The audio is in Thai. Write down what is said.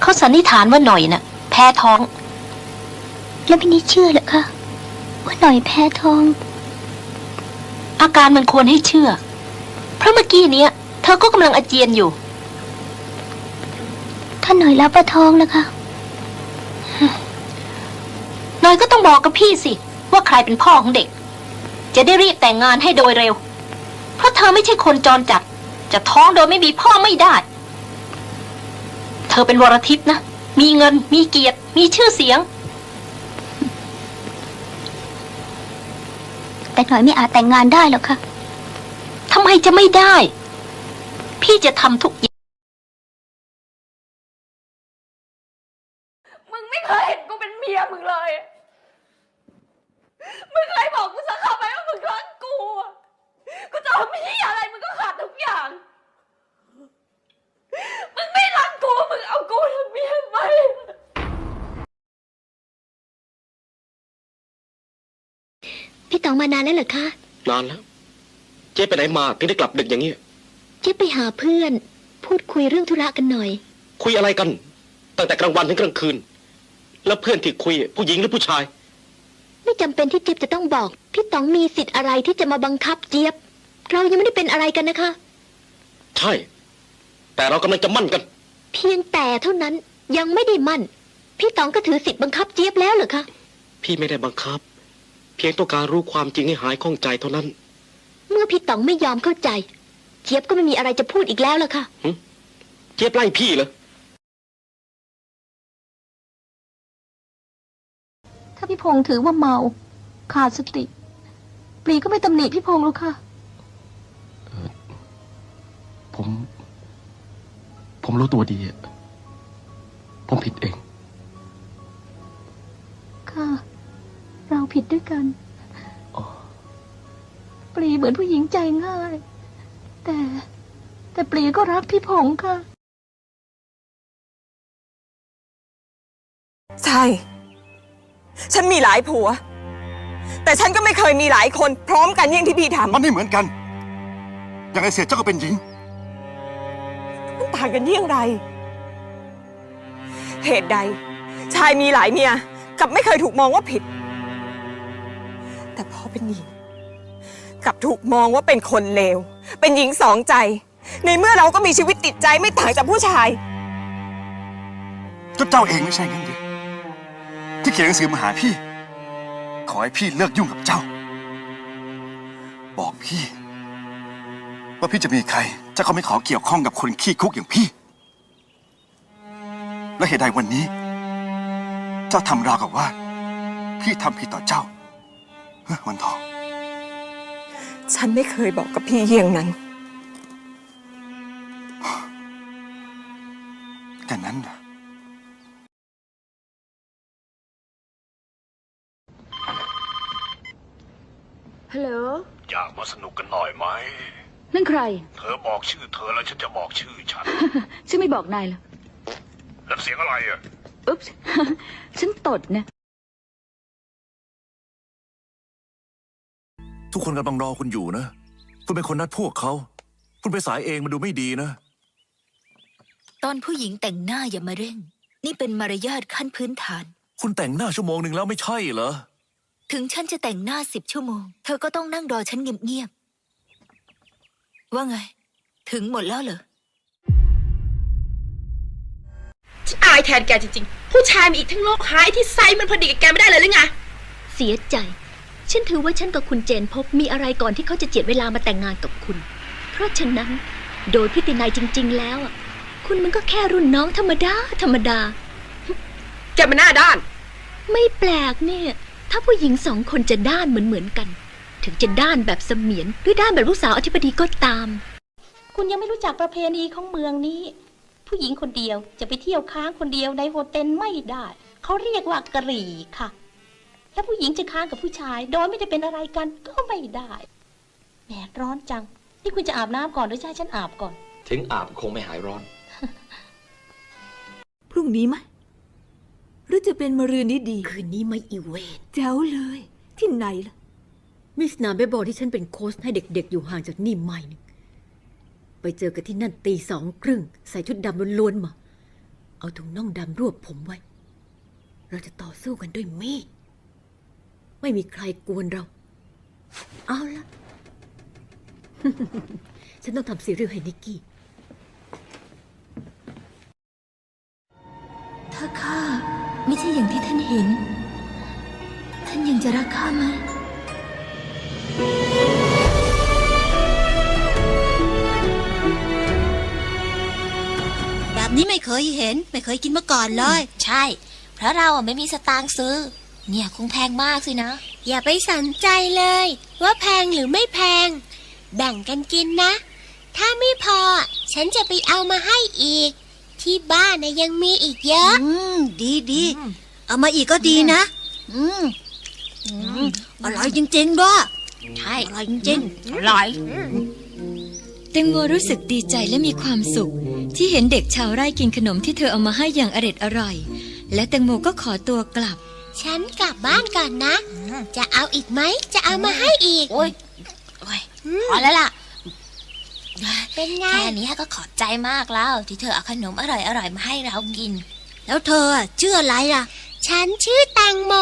เขาสันนิษฐานว่าหน่อยน่ะ แพ้ท้อง แล้วพี่นิดเชื่อเหรอคะว่าหน่อยแพ้ท้อง อาการมันควรให้เชื่อ เพราะเมื่อกี้เนี้ย เธอก็กำลังอาเจียนอยู่ ถ้าหน่อยรับประท้องนะคะ หน่อยก็ต้องบอกกับพี่สิ ว่าใครเป็นพ่อของเด็ก จะได้รีบแต่งงานให้โดยเร็ว เพราะเธอไม่ใช่คนจรจัด จะท้องโดยไม่มีพ่อไม่ได้ เธอเป็นวรทิพย์นะ มีเงิน มีเกียรติ มีชื่อเสียง แต่หน่อยไม่อาจแต่งงานได้หรอกค่ะทำไมจะไม่ได้ พี่จะทำทุกอย่างมึงไม่เคยเห็นกูเป็นเมียมึงเลย มึงเคยบอกกูสักคำไหมว่ามึงรักกูอะกูจะทำพี่อะไรมึงก็ขาดทุกอย่างไม่รักกู มึงเอากูทำเมียไป พี่ ต๋องมานานแล้วเหรอคะ นานแล้ว เจ๊ไปไหนมาถึงได้กลับดึกอย่างนี้ เจ๊ไปหาเพื่อน พูดคุยเรื่องธุระกันหน่อย คุยอะไรกัน ตั้งแต่กลางวันถึงกลางคืน แล้วเพื่อนที่คุยผู้หญิงหรือผู้ชาย ไม่จำเป็นที่เจี๊ยบจะต้องบอก พี่ต๋องมีสิทธิ์อะไรที่จะมาบังคับเจี๊ยบ เรายังไม่ได้เป็นอะไรกันนะคะ ใช่ แต่เรากำลังจะมั่นกัน เพียงแต่เท่านั้นยังไม่ได้มั่น พี่ต๋องก็ถือสิทธิ์บังคับเจี๊ยบแล้วเหรอคะ พี่พี่ไม่ได้บังคับเพียงต้องการรู้ความจริงให้หายข้องใจเท่านั้น เมื่อพี่ต๋องไม่ยอมเข้าใจ เจี๊ยบก็ไม่มีอะไรจะพูดอีกแล้วล่ะค่ะเจ๊ยบไล่พี่เหรอถ้าพี่พงษ์ถือว่าเมาขาดสติปลีก็ไม่ตำหนิพี่พงษ์หรอกค่ะผม ผมรู้ตัวดีอะผมผิดเอง ผิดด้วยกันอ๋อปลีเหมือนผู้หญิงใจง่าย แต่แต่ปลีก็รักพี่พงษ์ค่ะ ใช่ ฉันมีหลายผัว แต่ฉันก็ไม่เคยมีหลายคน พร้อมกันอย่างที่พี่ทำมันไม่เหมือนกัน อย่างไอเสียเจ้าก็เป็นหญิง มันต่างกันเยี่ยงไร เหตุใด ชายมีหลายเมียกลับไม่เคยถูกมองว่าผิด แต่พอเป็นหญิงกลับถูกมองว่าเป็นคนเลว เป็นหญิงสองใจ ในเมื่อเราก็มีชีวิตติดใจไม่ต่างจากผู้ชาย ก็เจ้าเองไม่ใช่งั้นหรือที่เขียนหนังสือมาหาพี่ ขอให้พี่เลิกยุ่งกับเจ้า บอกพี่ ว่าพี่จะมีใคร เจ้าก็ไม่ขอเกี่ยวข้องกับคนขี้คุกอย่างพี่ และเหตุใดวันนี้ เจ้าทำราวกับว่า พี่ทำผิดต่อเจ้า วันทอง ฉันไม่เคยบอกกับพี่เยี่ยงนั้น แต่นั้นนะฮัลโหล อยากมาสนุกกันหน่อยไหม นั่นใคร เธอบอกชื่อเธอแล้วฉันจะบอกชื่อฉัน ฉันไม่บอกนายหรอกแล้วเสียงอะไรอะ อุ๊บฉันตดนะ ทุกคนกำลังรอคุณอยู่นะ คุณเป็นคนนัดพวกเขา คุณไปสายเองมันดูไม่ดีนะ ตอนผู้หญิงแต่งหน้าอย่ามาเร่ง นี่เป็นมารยาทขั้นพื้นฐาน คุณแต่งหน้าชั่วโมงหนึ่งแล้วไม่ใช่เหรอ ถึงฉันจะแต่งหน้าสิบชั่วโมง เธอก็ต้องนั่งรอฉันเงียบๆ ว่าไง ถึงหมดแล้วเหรอ ฉันอายแทนแกจริงๆ ผู้ชายมีอีกทั้งโลกหายที่ไซส์มันพอดีกับแกไม่ได้เลยหรือไง เสียใจ ฉันถือว่าฉันกับคุณเจนพบมีอะไรก่อนที่เขาจะเจียดเวลามาแต่งงานกับคุณ เพราะฉะนั้น โดยพิตินัยจริง ๆ แล้วอะคุณมันก็แค่รุ่นน้องธรรมดา ธรรมดาแกมันหน้าด้าน ไม่แปลกเนี่ย ถ้าผู้หญิงสองคนจะด้านเหมือนเหมือนๆกัน ถึงจะด้านแบบเสมียนหรือด้านแบบลูกสาวอธิบดีก็ตาม คุณยังไม่รู้จักประเพณีของเมืองนี้ ผู้หญิงคนเดียวจะไปเที่ยวค้างคนเดียวในโฮเทลไม่ได้ เขาเรียกว่ากะหรี่ค่ะ แล้วผู้หญิงจะค้างกับผู้ชาย โดยไม่ได้เป็นอะไรกันก็ไม่ได้แหมร้อนจัง นี่คุณจะอาบน้ำก่อนหรือจะให้ฉันอาบก่อน ถึงอาบคงไม่หายร้อน พรุ่งนี้ไหมหรือจะเป็นมะรืนนี้ดี คืนนี้ไม่อีเวนแจ๋วเลย ที่ไหนล่ะ มิสนาเบสบอลที่ฉันเป็นโค้ชให้เด็กๆ อยู่ห่างจากนี่ไม่นึงไปเจอกันที่นั่นตีสองครึ่ง ใส่ชุดดำล้วนๆมา เอาถุงน่องดำรวบผมไว้ เราจะต่อสู้กันด้วยมีด ไม่มีใครกวนเรา เอาละฉันต้องทำซีรีส์ให้นิกกี้ ถ้าข้าไม่ใช่อย่างที่ท่านเห็น ท่านยังจะรักข้าไหมแบบนี้ไม่เคยเห็น ไม่เคยกินมาก่อนเลย ใช่ เพราะเราอะไม่มีสตางค์ซื้อ เนี่ยคงแพงมากสินะ อย่าไปสนใจเลย ว่าแพงหรือไม่แพง แบ่งกันกินนะ ถ้าไม่พอ ฉันจะไปเอามาให้อีก ที่บ้านนะยังมีอีกเยอะ อืม ดีดีเอามาอีกก็ดีนะ อืมอืมอร่อยจริงๆด้วยใช่อร่อยจริงอร่อยแตงโมรู้สึกดีใจและมีความสุข ที่เห็นเด็กชาวไร่กินขนมที่เธอเอามาให้อย่างอร็ดอร่อย และแตงโมก็ขอตัวกลับ ฉันกลับบ้านก่อนนะ จะเอาอีกไหม จะเอามาให้อีก โอ้ยโอ้ยพอแล้วล่ะ เป็นไง แค่นี้ก็ขอบใจมากแล้ว ที่เธอเอาขนมอร่อยๆมาให้เรากินๆแล้วเธออะชื่ออะไรล่ะ ฉันชื่อแตงโม